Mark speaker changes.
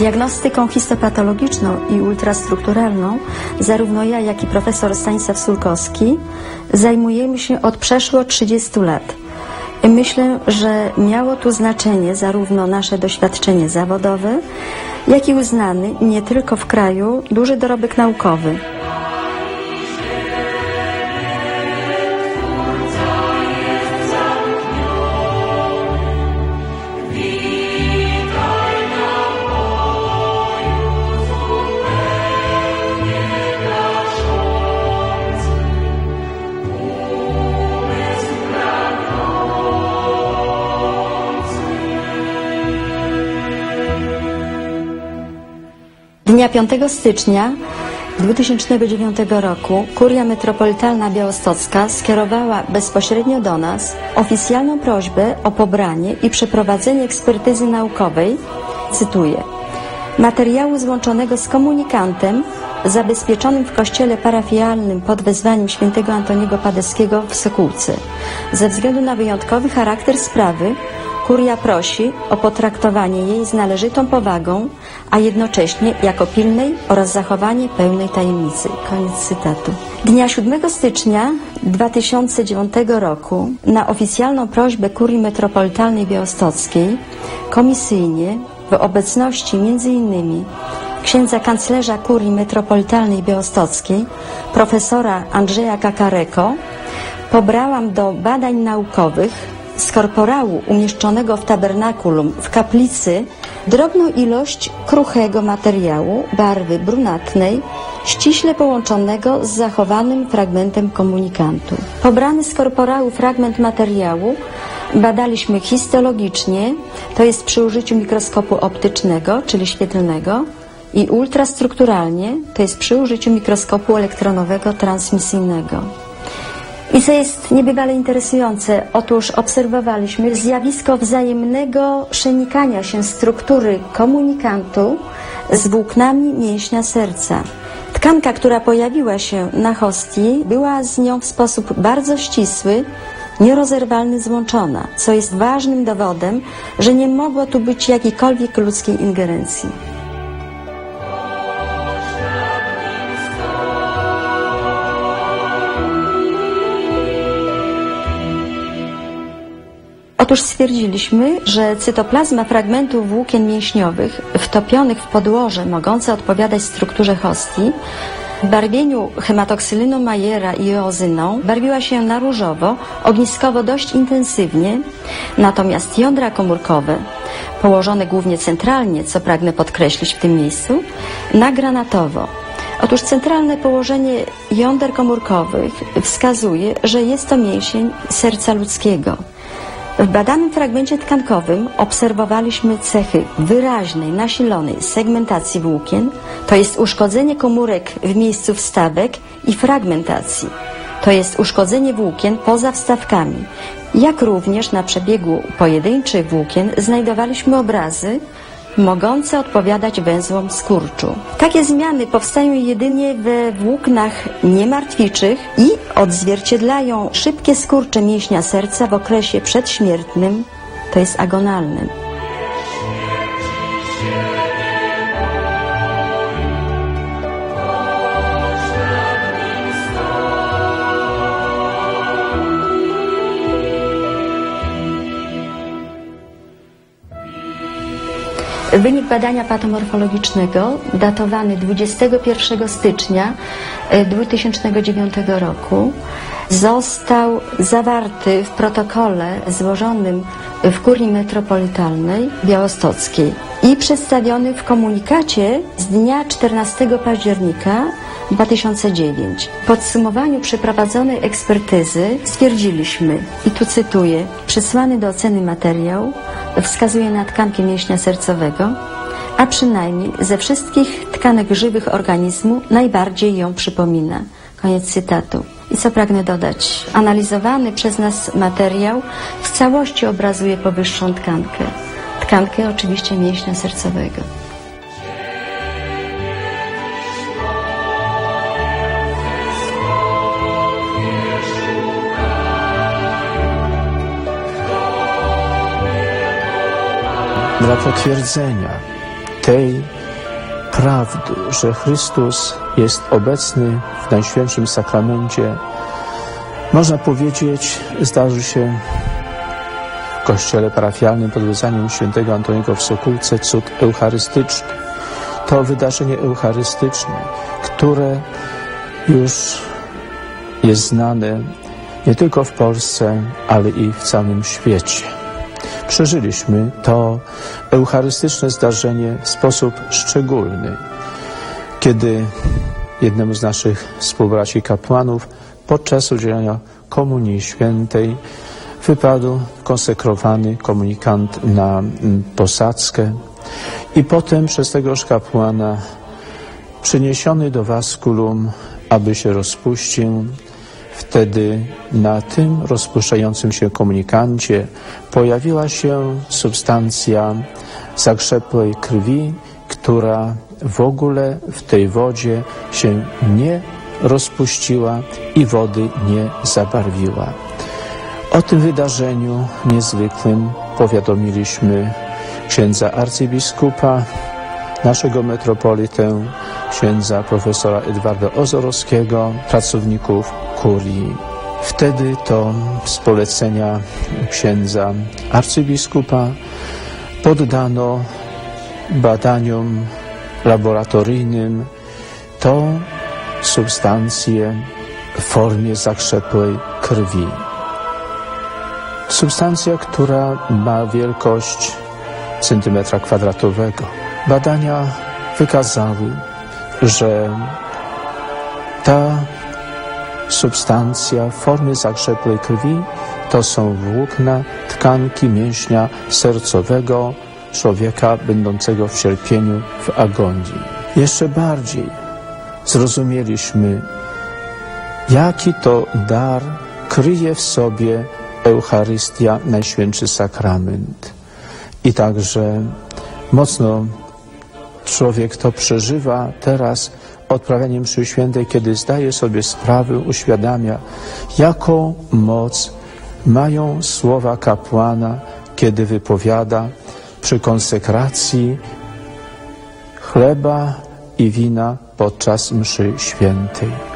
Speaker 1: Diagnostyką histopatologiczną i ultrastrukturalną zarówno ja, jak i profesor Stanisław Sulkowski zajmujemy się od przeszło 30 lat. Myślę, że miało tu znaczenie zarówno nasze doświadczenie zawodowe, jak i uznany nie tylko w kraju duży dorobek naukowy. Dnia 5 stycznia 2009 roku Kuria Metropolitalna Białostocka skierowała bezpośrednio do nas oficjalną prośbę o pobranie i przeprowadzenie ekspertyzy naukowej, cytuję, materiału złączonego z komunikantem zabezpieczonym w kościele parafialnym pod wezwaniem świętego Antoniego Padeskiego w Sokółce. Ze względu na wyjątkowy charakter sprawy Kuria prosi o potraktowanie jej z należytą powagą, a jednocześnie jako pilnej oraz zachowanie pełnej tajemnicy. Koniec cytatu. Dnia 7 stycznia 2009 roku na oficjalną prośbę Kurii Metropolitalnej Białostockiej komisyjnie w obecności m.in. księdza kanclerza Kurii Metropolitalnej Białostockiej, profesora Andrzeja Kakareko, pobrałam do badań naukowych z korporału umieszczonego w tabernakulum w kaplicy drobną ilość kruchego materiału barwy brunatnej, ściśle połączonego z zachowanym fragmentem komunikantu. Pobrany z korporału fragment materiału badaliśmy histologicznie, to jest przy użyciu mikroskopu optycznego, czyli świetlnego, i ultrastrukturalnie, to jest przy użyciu mikroskopu elektronowego transmisyjnego. I co jest niebywale interesujące, otóż obserwowaliśmy zjawisko wzajemnego przenikania się struktury komunikantu z włóknami mięśnia serca. Tkanka, która pojawiła się na hostii, była z nią w sposób bardzo ścisły, nierozerwalny złączona, co jest ważnym dowodem, że nie mogło tu być jakiejkolwiek ludzkiej ingerencji. Otóż stwierdziliśmy, że cytoplazma fragmentów włókien mięśniowych wtopionych w podłoże mogące odpowiadać strukturze hostii w barwieniu hematoksylyną Majera i eozyną barwiła się na różowo, ogniskowo dość intensywnie, natomiast jądra komórkowe, położone głównie centralnie, co pragnę podkreślić w tym miejscu, na granatowo. Otóż centralne położenie jąder komórkowych wskazuje, że jest to mięsień serca ludzkiego. W badanym fragmencie tkankowym obserwowaliśmy cechy wyraźnej, nasilonej segmentacji włókien, to jest uszkodzenie komórek w miejscu wstawek i fragmentacji, to jest uszkodzenie włókien poza wstawkami, jak również na przebiegu pojedynczych włókien znajdowaliśmy obrazy mogące odpowiadać węzłom skurczu. Takie zmiany powstają jedynie we włóknach niemartwiczych i odzwierciedlają szybkie skurcze mięśnia serca w okresie przedśmiertnym, to jest agonalnym. Wynik badania patomorfologicznego, datowany 21 stycznia e, 2009 roku, został zawarty w protokole złożonym w Kurii Metropolitalnej Białostockiej i przedstawiony w komunikacie z dnia 14 października 2009. W podsumowaniu przeprowadzonej ekspertyzy stwierdziliśmy, i tu cytuję, przesłany do oceny materiał wskazuje na tkankę mięśnia sercowego, a przynajmniej ze wszystkich tkanek żywych organizmu najbardziej ją przypomina. Koniec cytatu. I co pragnę dodać? Analizowany przez nas materiał w całości obrazuje powyższą tkankę. Tkankę oczywiście mięśnia sercowego.
Speaker 2: Dla potwierdzenia tej prawdy, że Chrystus jest obecny w Najświętszym Sakramencie, można powiedzieć, zdarzy się kościele parafialnym pod wezwaniem świętego Antoniego w Sokółce cud eucharystyczny. To wydarzenie eucharystyczne, które już jest znane nie tylko w Polsce, ale i w całym świecie. Przeżyliśmy to eucharystyczne zdarzenie w sposób szczególny, kiedy jednemu z naszych współbraci kapłanów podczas udzielania Komunii Świętej wypadł konsekrowany komunikant na mm, posadzkę i potem przez tegoż kapłana przyniesiony do waskulum, aby się rozpuścił. Wtedy na tym rozpuszczającym się komunikancie pojawiła się substancja zakrzepłej krwi, która w ogóle w tej wodzie się nie rozpuściła i wody nie zabarwiła. O tym wydarzeniu niezwykłym powiadomiliśmy księdza arcybiskupa, naszego metropolitę, księdza profesora Edwarda Ozorowskiego, pracowników kurii. Wtedy to z polecenia księdza arcybiskupa poddano badaniom laboratoryjnym tą substancję w formie zakrzepłej krwi. Substancja, która ma wielkość centymetra kwadratowego. Badania wykazały, że ta substancja w formie zakrzepłej krwi to są włókna tkanki mięśnia sercowego człowieka będącego w cierpieniu, w agonii. Jeszcze bardziej zrozumieliśmy, jaki to dar kryje w sobie Eucharystia, Najświętszy Sakrament. I także mocno człowiek to przeżywa teraz odprawianiem mszy świętej, kiedy zdaje sobie sprawę, uświadamia, jaką moc mają słowa kapłana, kiedy wypowiada przy konsekracji chleba i wina podczas mszy świętej.